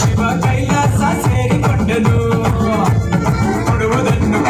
శివ కైలాస సేరి కొండను పొడువుదన్ను